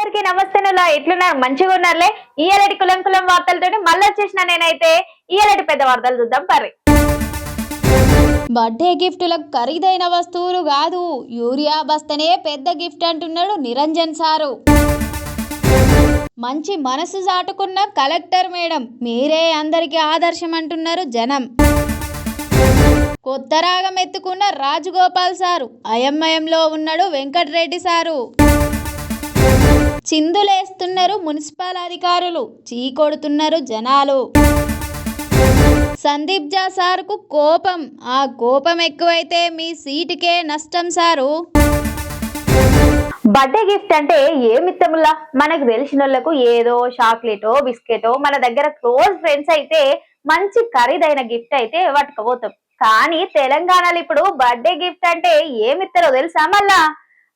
అందరికీ నమస్తేనులా ఎట్లున్నారు? మంచిగా ఉన్నారులే? ఈయలటి కులం కులం వార్తలతో మళ్ళీ వచ్చేసిన నేనైతే ఈయలటి పెద్ద వార్తలు చూద్దాం పరి బర్త్డే గిఫ్టులకు ఖరీదైన వస్తువులు కాదు యూరియా బస్తనే పెద్ద గిఫ్ట్ అంటున్నాడు నిరంజన్ సారు. మంచి మనసు చాటుకున్న కలెక్టర్ మేడం మీరే అందరికీ ఆదర్శం అంటున్నారు జనం. కొత్త రాగం ఎత్తుకున్న రాజగోపాల్ సారు అయమ్మయంలో ఉన్నాడు వెంకటరెడ్డి సారు. చిందులేస్తున్నారు మున్సిపల్ అధికారులు చీకొడుతున్నారు జనాలు. సందీప్ జా సార్కు కోపం. ఆ కోపం ఎక్కువైతే మీ సీటుకే నష్టం సారు. బర్త్డే గిఫ్ట్ అంటే ఏమిత్తముల్లా మనకు తెలిసిన వాళ్ళకు ఏదో చాక్లెటో బిస్కెటో మన దగ్గర క్లోజ్ ఫ్రెండ్స్ అయితే మంచి ఖరీదైన గిఫ్ట్ అయితే పట్టుకపోతాం. కానీ తెలంగాణలో ఇప్పుడు బర్త్డే గిఫ్ట్ అంటే ఏమిస్తారో తెలుసా మళ్ళా?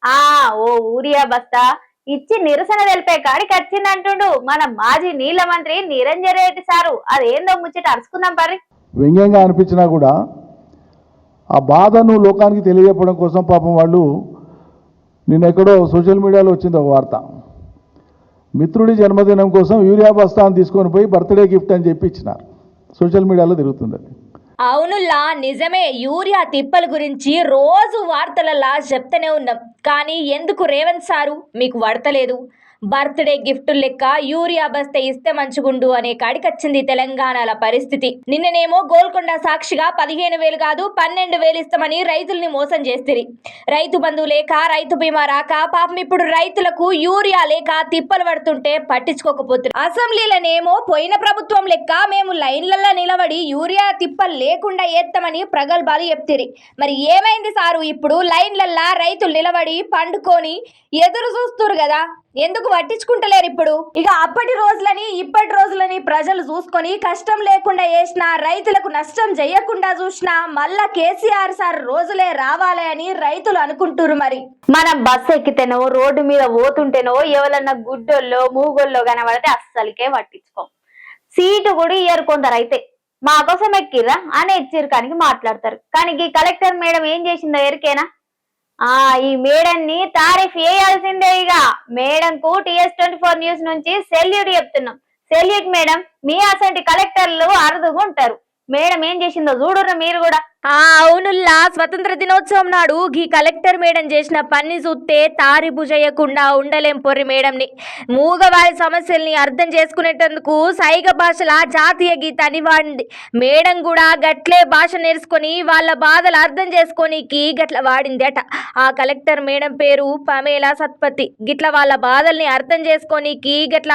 ఆ ఓ ఊరియా బస్తా. ఇచ్చి నిరసన తెలిపే కాడికి వచ్చిందంటుండు మన మాజీ నీళ్ళ మంత్రి నిరంజన్ రెడ్డి సారు. అదేందో ముచ్చట అరుచుకుందాం పరి వ్యంగ్యంగా అనిపించినా కూడా ఆ బాధను లోకానికి తెలియజెప్పడం కోసం పాపం వాళ్ళు నిన్న ఎక్కడో సోషల్ మీడియాలో వచ్చింది ఒక వార్త. మిత్రుడి జన్మదినం కోసం యూరియా బస్తాను తీసుకొని పోయి బర్త్డే గిఫ్ట్ అని చెప్పి ఇచ్చినారు. సోషల్ మీడియాలో తిరుగుతుంది అది అవునులా నిజమే. యూరియా తిప్పల గురించి రోజు వార్తలలా చెప్తూనే ఉన్నాం. కానీ ఎందుకు రేవంత్ సారు? మీకు వడతలేదు. బర్త్డే గిఫ్ట్ లెక్క యూరియా బస్తే ఇస్తే మంచుగుండు అనే కాడికొచ్చింది తెలంగాణల పరిస్థితి. నిన్ననేమో గోల్కొండ సాక్షిగా పదిహేను వేలు కాదు పన్నెండు వేలు ఇస్తామని రైతుల్ని మోసం చేస్తుంది రైతు బంధు లేక రైతు బీమా రాక పాపం ఇప్పుడు రైతులకు యూరియా లేక తిప్పలు పడుతుంటే పట్టించుకోకపోతున్నారు అసెంబ్లీలనేమో పోయిన ప్రభుత్వం లెక్క మేము లైన్లలో నిలబడి యూరియా తిప్పలు లేకుండా ఏత్తామని ప్రగల్భాలు చెప్తిరి. మరి ఏమైంది సారు ఇప్పుడు? లైన్లల్లా రైతులు నిలబడి పండుకొని ఎదురు చూస్తురు కదా. ఎందుకు పట్టించుకుంటలేరు ఇప్పుడు? ఇక అప్పటి రోజులని ఇప్పటి రోజులని ప్రజలు చూసుకొని కష్టం లేకుండా వేసినా రైతులకు నష్టం చేయకుండా చూసినా మళ్ళా కేసీఆర్ సార్ రోజులే రావాలి అని రైతులు అనుకుంటున్నారు మరి. మనం బస్సు ఎక్కితేనో రోడ్డు మీద పోతుంటేనో ఎవరన్నా గుడ్డోల్లో మూగోల్లో కనబడితే అస్సలకే పట్టించుకోం. సీటు కూడా ఇయ్యరు కొందరు అయితే. మా కోసం ఎక్కిర్రా? అని ఎచ్చిరకానికి మాట్లాడతారు. కానీ ఈ కలెక్టర్ మేడం ఏం చేసిందో ఎరికేనా ఆ ఈ మేడం ని తారీఫ్ చేయాల్సిందే ఇక. మేడం కు టిఎస్ ట్వంటీ ఫోర్ న్యూస్ నుంచి సెల్యూట్ చెప్తున్నాం. సెల్యూట్ మేడం మీ అసంటి కలెక్టర్లు అరుదుగా ఉంటారు మేడం ఏం చేసిందో చూడరా మీరు కూడా. ఆ అవునుల్లా స్వతంత్ర దినోత్సవం నాడు గీ కలెక్టర్ మేడం చేసిన పని చూస్తే తారి చేయకుండా ఉండలేం పొర్రి మేడంని. మూగవారి సమస్యల్ని అర్థం చేసుకునేటందుకు సైగ భాషల జాతీయ గీతాన్ని వాడింది మేడం కూడా గట్లే భాష నేర్చుకొని వాళ్ళ బాధలు అర్థం చేసుకోనీకి గట్ల వాడిందట ఆ కలెక్టర్ మేడం పేరు పమేలా సత్పతి. గిట్ల వాళ్ళ బాధల్ని అర్థం చేసుకోనీకి గట్ల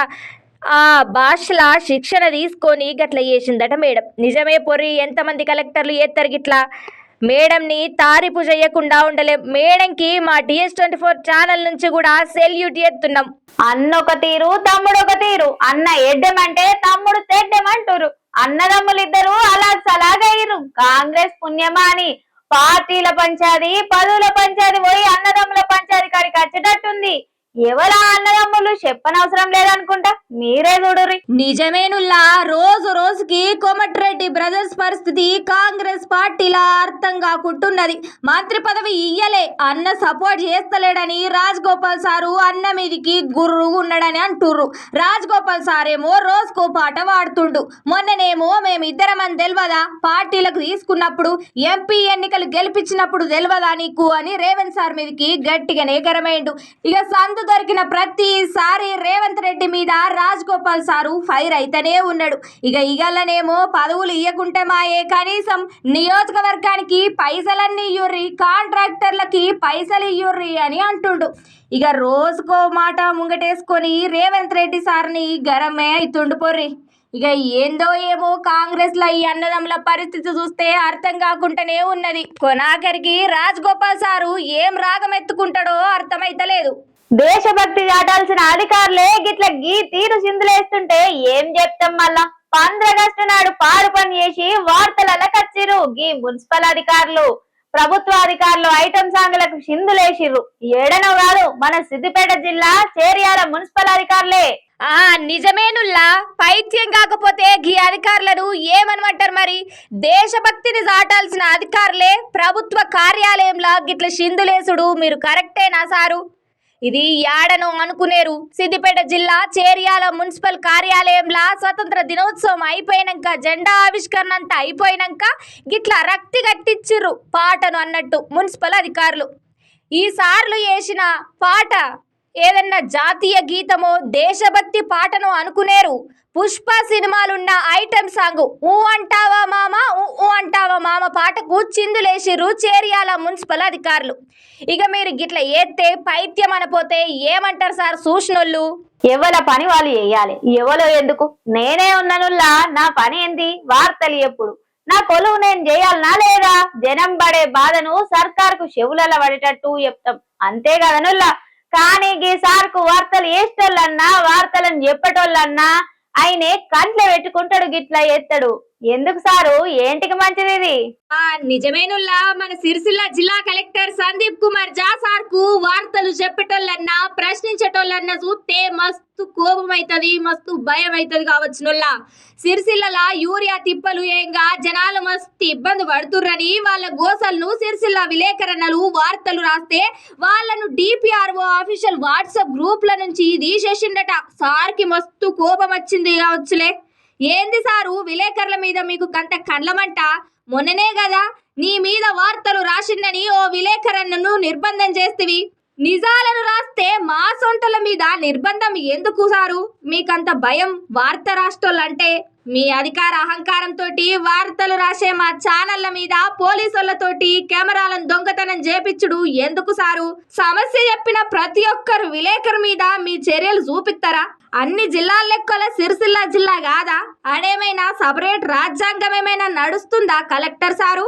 ఆ భాషల శిక్షణ తీసుకొని గట్ల చేసిందట మేడం. నిజమే పొర్రి ఎంతమంది కలెక్టర్లు ఏత్తరు గిట్లా? మేడంని తారీపు చేయకుండా ఉండలేం. మేడంకి మా టీఎస్ ట్వంటీ ఫోర్ ఛానల్ నుంచి కూడా సెల్యూట్ చేస్తున్నాం అన్న ఒక తీరు తమ్ముడు ఒక తీరు. అన్న ఎడ్డమంటే తమ్ముడు తెడ్డమంటురు. అన్నదమ్ములు ఇద్దరు అలా సలాగయ్యరు కాంగ్రెస్ పుణ్యమా అని పార్టీల పంచాది పదవుల పంచాది పోయి అన్నదమ్ముల పంచాది కాడికి వచ్చేటట్టుంది ఎవరా అన్నదమ్ములు చెప్పనవసరం లేదనుకుంటా? మీరే చూడరి నిజమేనుల్లా రోజు రోజుకి కోమటిరెడ్డి బ్రదర్స్ పరిస్థితి కాంగ్రెస్ పార్టీలా అర్థం కాకుంటున్నది మంత్రి పదవి ఇయ్యలే అన్న సపోర్ట్ చేస్తలేడని రాజ్ గోపాల్ సారు అన్న మీదికి గుర్రు ఉన్నాడని అంటుర్రు. రాజ్ గోపాల్ సారేమో రోజుకో పాట వాడుతుండు మొన్ననేమో మేమిద్దరం అని తెలియదా పార్టీలకు తీసుకున్నప్పుడు ఎంపీ ఎన్నికలు గెలిపించినప్పుడు తెలియదా నీకు అని రేవంత్ సార్ మీదికి గట్టిగా నేకరమైండు ఇక సందు దొరికిన ప్రతిసారి రేవంత్ రెడ్డి మీద రాజ్ గోపాల్ సారు ఫైర్ అయితేనే ఉన్నాడు. ఇక ఇగలనేమో పదవులు ఇయ్యకుంటే మాయే. కనీసం నియోజకవర్గానికి పైసలన్నీ ఇయ్యుర్రి కాంట్రాక్టర్లకి పైసలు ఇయ్యుర్రి అని అంటుండు. ఇక రోజుకో మాట ముంగటేసుకొని రేవంత్ రెడ్డి సార్ని గరమే అవుతుండు పొర్రి. ఇక ఏందో ఏమో కాంగ్రెస్లో ఈ అన్నదమ్ముల పరిస్థితి చూస్తే అర్థం కాకుండానే ఉన్నది. కొనాఖరికి రాజగోపాల్ సారు ఏం రాగం ఎత్తుకుంటాడో అర్థమైతలేదు. దేశభక్తి దాటాల్సిన అధికారులే గిట్ల గీ తీరు సిందులేస్తుంటే ఏం చెప్తాం మళ్ళా? పంద్రగస్టు నాడు పాడు పని చేసి వార్తలలో కచ్చిరు గీ మున్సిపల్ అధికారులు ప్రభుత్వ అధికారులు ఐటమ్ సాంగ్లకు సింధులేసిర్రు ఏడనో కాదు మన సిద్దిపేట జిల్లా చేరియాల మున్సిపల్ అధికారులే. ఆ నిజమేనుల్లా పైత్యం కాకపోతే గీ అధికారులను ఏమనమంటారు మరి? దేశభక్తిని దాటాల్సిన అధికారులే ప్రభుత్వ కార్యాలయంలో గిట్ల సింధులేసుడు మీరు కరెక్టేనా సారు? ఇది యాడను అనుకునేరు. సిద్దిపేట జిల్లా చేర్యాల మున్సిపల్ కార్యాలయంలో స్వతంత్ర దినోత్సవం అయిపోయినాక జెండా ఆవిష్కరణ అంతా అయిపోయినాక గిట్లా రక్తి కట్టించిర్రు పాటను అన్నట్టు మున్సిపల్ అధికారులు. ఈసార్లు వేసిన పాట ఏదన్నా జాతీయ గీతమో దేశభక్తి పాటను అనుకునేరు. పుష్ప సినిమాలున్న ఐటెం సాంగ్ ఊ అంటావా మామ ఊ ఊ అంటావా మామ పాటకు చిందులేసిర్రు చేరియాల మున్సిపల్ అధికారులు. ఇక మీరు గిట్ల ఏత్తే పైత్యం అనపోతే ఏమంటారు సార్ సూచనోళ్ళు ఎవల పని వాళ్ళు వేయాలి ఎవలో ఎందుకు? నేనే ఉన్నానుల్లా నా పని ఏంది? వార్తలు ఎప్పుడు? నా కొలువు నేను చేయాలనా లేదా? జనం పడే బాధను సర్కార్కు చెవులలో పడేటట్టు చెప్తాం. అంతే కదనుల్లా కానీ గీ సార్కు వార్తలు వేసేటోళ్ళన్నా వార్తలను చెప్పేటోళ్ళన్నా ఆయనే కంట్లో పెట్టుకుంటాడు గిట్లా ఎత్తాడు ఎందుకు సారు? ఏంటికి మంచిది ఇది ఆ నిజమేనుల్లా మన సిరిసిల్ల జిల్లా కలెక్టర్ సందీప్ కుమార్ జా సార్కు వార్తలు చెప్పేటోళ్ళన్నా ప్రశ్నించేటోళ్ళన్నా చూస్తే మస్తు కోపం అవుతుంది మస్తు భయం అవుతుంది కావచ్చునుల్లా. సిరిసిల్లల యూరియా తిప్పలు ఏంగా జనాలు మస్తు ఇబ్బంది పడుతుర్రని వాళ్ళ గోసలను సిరిసిల్ల విలేకరణలు వార్తలు రాస్తే వాళ్ళను డిపిఆర్ఓ ఆఫీషియల్ వాట్సాప్ గ్రూప్ల నుంచి తీసేసిండట. సార్కి మస్తు కోపం వచ్చింది కావచ్చులే. ఏంది సారు? విలేకరుల మీద మీకు కంత కండ్లమంట? మొన్ననే కదా నీ మీద వార్తలు రాసిందని ఓ విలేకరన్నను నిర్బంధం చేస్తివి. నిజాలను రాస్తే మా సొంటల మీద నిర్బంధం ఎందుకు సారు? మీకంత భయం వార్త రాష్ట్రోళ్ళంటే మీ అధికార అహంకారంతో వార్తలు రాసే మా ఛానళ్ళ మీద పోలీసులతోటి కెమెరాలను దొంగతనం చేపించుడు ఎందుకు సారు? సమస్య చెప్పిన ప్రతి ఒక్కరు విలేకరు మీద మీ చర్యలు చూపిస్తారా అన్ని జిల్లాల లెక్కల సిరిసిల్ల జిల్లా కాదా? అడేమైనా సపరేట్ రాజ్యాంగం ఏమైనా నడుస్తుందా కలెక్టర్ సారు?